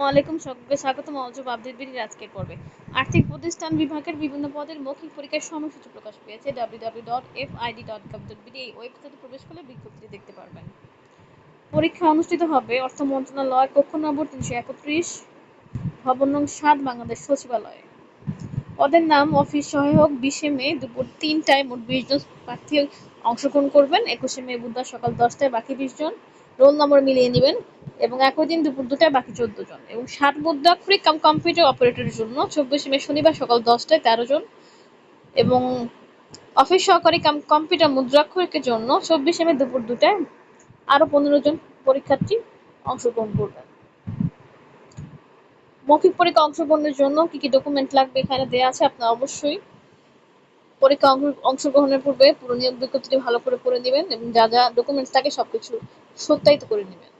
ওয়ালাইকুম সকলকে স্বাগত মনোযোগ আপডেট বিডির আজকের পর্বে। আর্থিক প্রতিষ্ঠান বিভাগের বিভিন্ন পদের মৌখিক পরীক্ষার সময়সূচি প্রকাশ পেয়েছে www.fid.gov.bd এই ওয়েবসাইটে প্রবেশ করলে বিজ্ঞপ্তি দেখতে পারবেন। পরীক্ষা অনুষ্ঠিত হবে অর্থ মন্ত্রণালয়, কক্ষ নম্বর তিনশো একত্রিশ, ভবন নং সাত, বাংলাদেশ সচিবালয়ে। পদের নাম অফিস সহায়ক বিশে মে দুপুর তিনটায় মোট বিশ জন প্রার্থী অংশগ্রহণ করবেন। একুশে মে বুধবার সকাল দশটায় বাকি বিশ জন। রোল নম্বর মিলিয়ে নেবেন এবং একই দিন দুপুর দুটায় বাকি চোদ্দ জন। এবং ষাট মুদ্রাক্ষরিক কাম কম্পিউটার অপারেটরের জন্য চব্বিশে মে শনিবার সকাল দশটায় তেরো জন। এবং অফিস সহকারী কাম কম্পিউটার মুদ্রাক্ষরিকের জন্য চব্বিশে মে দুপুর দুটায় আরও পনেরো জন পরীক্ষার্থী অংশগ্রহণ করবেন। মৌখিক পরীক্ষা অংশগ্রহণের জন্য কি কি ডকুমেন্ট লাগবে এখানে দেওয়া আছে আপনার অবশ্যই পরীক্ষা অংশগ্রহণের পূর্বে পুরো নিয়োগ বিজ্ঞপ্তিটি ভালো করে পড়ে নেবেন এবং যা যা ডকুমেন্টস থাকে সবকিছু সত্যায়িত করে নেবেন।